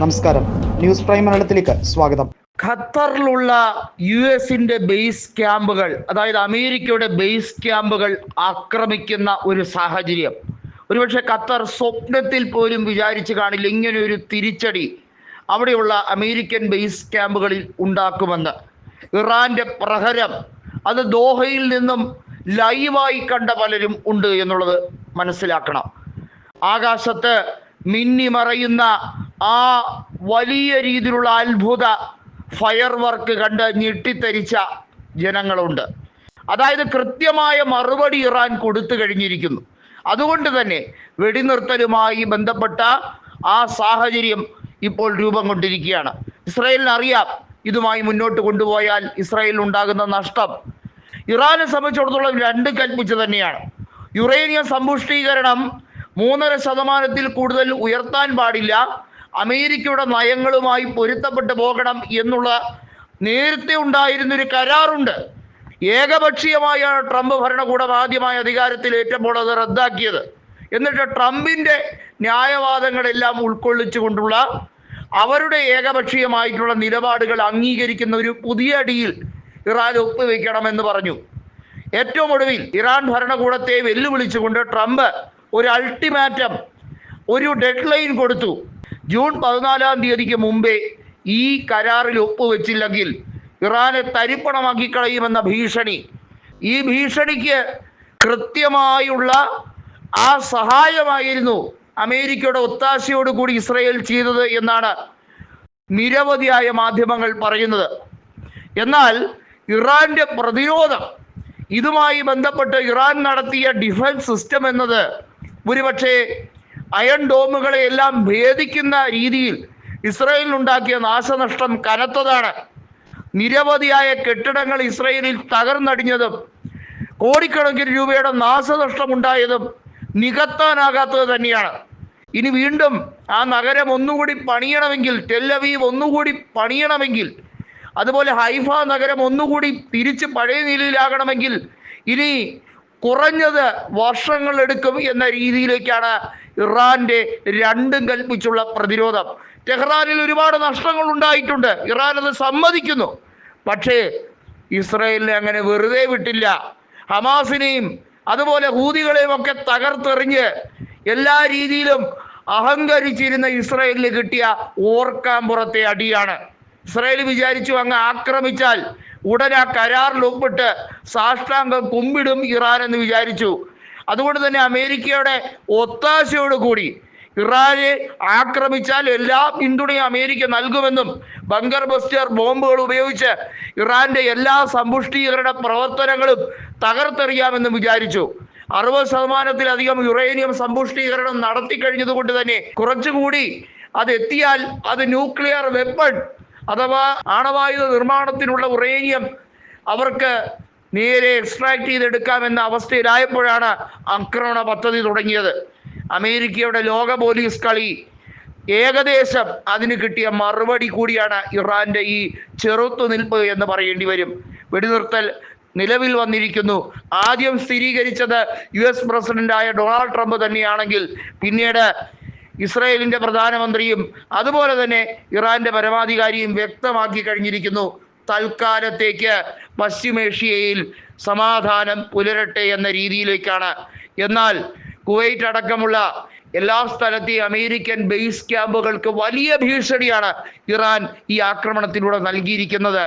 നമസ്കാരം. News prime മലയാളത്തിലേക്ക് സ്വാഗതം. ഖത്തറിലുള്ള യു എസിന്റെ ബേസ് ക്യാമ്പുകൾ അതായത് അമേരിക്കയുടെ ബേസ് ക്യാമ്പുകൾ ആക്രമിക്കുന്ന ഒരു സാഹചര്യം. ഒരുപക്ഷെ ഖത്തർ സ്വപ്നത്തിൽ പോലും വിചാരിച്ചു കാണില്ല ഇങ്ങനെ ഒരു തിരിച്ചടി അവിടെയുള്ള അമേരിക്കൻ ബേസ് ക്യാമ്പുകളിൽ ഉണ്ടാക്കുമെന്ന്. ഇറാന്റെ പ്രഹരം അത് ദോഹയിൽ നിന്നും ലൈവായി കണ്ട പലരും ഉണ്ട് എന്നുള്ളത് മനസ്സിലാക്കണം. ആകാശത്ത് മിന്നി മറയുന്ന ആ വലിയ രീതിയിലുള്ള അത്ഭുത ഫയർ വർക്ക് കണ്ട് ഞെട്ടിത്തരിച്ച ജനങ്ങളുണ്ട്. അതായത് കൃത്യമായ മറുപടി ഇറാൻ കൊടുത്തു കഴിഞ്ഞിരിക്കുന്നു. അതുകൊണ്ട് തന്നെ വെടിനിർത്തലുമായി ബന്ധപ്പെട്ട ആ സാഹചര്യം ഇപ്പോൾ രൂപം കൊണ്ടിരിക്കുകയാണ്. ഇസ്രായേലിന് അറിയാം ഇതുമായി മുന്നോട്ട് കൊണ്ടുപോയാൽ ഇസ്രായേൽ ഉണ്ടാകുന്ന നഷ്ടം. ഇറാനെ സംബന്ധിച്ചിടത്തോളം രണ്ട് കൽപ്പിച്ച് തന്നെയാണ്. യുറേനിയം സമ്പുഷ്ടീകരണം മൂന്നര ശതമാനത്തിൽ കൂടുതൽ ഉയർത്താൻ പാടില്ല. അമേരിക്കയുടെ നയങ്ങളുമായി പൊരുത്തപ്പെട്ടു പോകണം എന്നുള്ള നേരത്തെ ഉണ്ടായിരുന്നൊരു കരാറുണ്ട്. ഏകപക്ഷീയമായാണ് ട്രംപ് ഭരണകൂടം ആദ്യമായി അധികാരത്തിൽ ഏറ്റപ്പോൾ അത് റദ്ദാക്കിയത്. എന്നിട്ട് ട്രംപിന്റെ ന്യായവാദങ്ങളെല്ലാം ഉൾക്കൊള്ളിച്ചുകൊണ്ടുള്ള അവരുടെ ഏകപക്ഷീയമായിട്ടുള്ള നിലപാടുകൾ അംഗീകരിക്കുന്ന ഒരു പുതിയ അടിയിൽ ഇറാൻ ഒപ്പുവെക്കണമെന്ന് പറഞ്ഞു. ഏറ്റവും ഒടുവിൽ ഇറാൻ ഭരണകൂടത്തെ വെല്ലുവിളിച്ചുകൊണ്ട് ട്രംപ് ഒരു അൾട്ടിമാറ്റം ഒരു ഡെഡ് ലൈൻ കൊടുത്തു. ജൂൺ പതിനാലാം തീയതിക്ക് മുമ്പേ ഈ കരാറിൽ ഒപ്പുവെച്ചില്ലെങ്കിൽ ഇറാനെ തരിപ്പണമാക്കി കളയുമെന്ന ഭീഷണി. ഈ ഭീഷണിക്ക് കൃത്യമായുള്ള ആ സഹായമായിരുന്നു അമേരിക്കയുടെ ഒത്താശയോട് കൂടി ഇസ്രയേൽ ചെയ്തത് എന്നാണ് നിരവധിയായ മാധ്യമങ്ങൾ പറയുന്നത്. എന്നാൽ ഇറാന്റെ പ്രതിരോധം ഇതുമായി ബന്ധപ്പെട്ട് ഇറാൻ നടത്തിയ ഡിഫൻസ് സിസ്റ്റം എന്നത് ഒരുപക്ഷെ അയൺ ഡോമുകളെ എല്ലാം ഭേദിക്കുന്ന രീതിയിൽ ഇസ്രയേലിനുണ്ടാക്കിയ നാശനഷ്ടം കനത്തതാണ്. നിരവധിയായ കെട്ടിടങ്ങൾ ഇസ്രയേലിൽ തകർന്നടിഞ്ഞതും കോടിക്കണക്കിന് രൂപയുടെ നാശനഷ്ടം ഉണ്ടായതും നികത്താനാകാത്തത് തന്നെയാണ്. ഇനി വീണ്ടും ആ നഗരം ഒന്നുകൂടി പണിയണമെങ്കിൽ ടെല്ലവീവ് ഒന്നുകൂടി പണിയണമെങ്കിൽ അതുപോലെ ഹൈഫ നഗരം ഒന്നുകൂടി തിരിച്ച് പഴയ നിലയിലാകണമെങ്കിൽ ഇനി കുറഞ്ഞത് വർഷങ്ങളെടുക്കും എന്ന രീതിയിലേക്കാണ് ഇറാന്റെ രണ്ടും കൽപ്പിച്ചുള്ള പ്രതിരോധം. ടെഹ്റാനിൽ ഒരുപാട് നഷ്ടങ്ങൾ ഉണ്ടായിട്ടുണ്ട്. ഇറാൻ അത് സമ്മതിക്കുന്നു. പക്ഷേ ഇസ്രയേലിനെ അങ്ങനെ വെറുതെ വിട്ടില്ല. ഹമാസിനെയും അതുപോലെ ഹൂതികളെയും ഒക്കെ തകർത്തെറിഞ്ഞ് എല്ലാ രീതിയിലും അഹങ്കരിച്ചിരുന്ന ഇസ്രയേലിന് കിട്ടിയ ഓർക്കാമ്പുറത്തെ അടിയാണ്. ഇസ്രായേൽ വിചാരിച്ചു അങ്ങ് ആക്രമിച്ചാൽ ഉടനെ ആ കരാറിൽ ഒപ്പിട്ട് സാഷ്ടാംഗം കുമ്പിടും ഇറാൻ എന്ന് വിചാരിച്ചു. അതുകൊണ്ട് തന്നെ അമേരിക്കയുടെ ഒത്താശയോട് കൂടി ഇറാനെ ആക്രമിച്ചാൽ എല്ലാ പിന്തുണയും അമേരിക്ക നൽകുമെന്നും ബങ്കർ ബസ്റ്റർ ബോംബുകൾ ഉപയോഗിച്ച് ഇറാന്റെ എല്ലാ സമ്പുഷ്ടീകരണ പ്രവർത്തനങ്ങളും തകർത്തെറിയാമെന്നും വിചാരിച്ചു. അറുപത് ശതമാനത്തിലധികം യുറേനിയം സമ്പുഷ്ടീകരണം നടത്തി കഴിഞ്ഞതുകൊണ്ട് തന്നെ കുറച്ചുകൂടി അത് എത്തിയാൽ അത് ന്യൂക്ലിയർ വെപ്പൺ അഥവാ ആണവായുധ നിർമ്മാണത്തിനുള്ള ഉറേനിയം അവർക്ക് നേരെ എക്സ്ട്രാക്ട് ചെയ്തെടുക്കാമെന്ന അവസ്ഥയിലായപ്പോഴാണ് ആക്രമണ പദ്ധതി തുടങ്ങിയത്. അമേരിക്കയുടെ ലോക പോലീസ് കളി ഏകദേശം അതിന് കിട്ടിയ മറുപടി കൂടിയാണ് ഇറാന്റെ ഈ ചെറുത്തുനിൽപ്പ് എന്ന് പറയേണ്ടി വരും. വെടിനിർത്തൽ നിലവിൽ വന്നിരിക്കുന്നു. ആദ്യം സ്ഥിരീകരിച്ചത് യു എസ് പ്രസിഡന്റായ ഡൊണാൾഡ് ട്രംപ് തന്നെയാണെങ്കിൽ പിന്നീട് ഇസ്രായേലിന്റെ പ്രധാനമന്ത്രിയും അതുപോലെ തന്നെ ഇറാന്റെ പരമാധികാരിയും വ്യക്തമാക്കി കഴിഞ്ഞിരിക്കുന്നു. തൽക്കാലത്തേക്ക് പശ്ചിമേഷ്യയിൽ സമാധാനം പുലരട്ടെ എന്ന രീതിയിലേക്കാണ്. എന്നാൽ കുവൈറ്റ് അടക്കമുള്ള എല്ലാ സ്ഥലത്തെയും അമേരിക്കൻ ബേസ് ക്യാമ്പുകൾക്ക് വലിയ ഭീഷണിയാണ് ഇറാൻ ഈ ആക്രമണത്തിലൂടെ നൽകിയിരിക്കുന്നത്.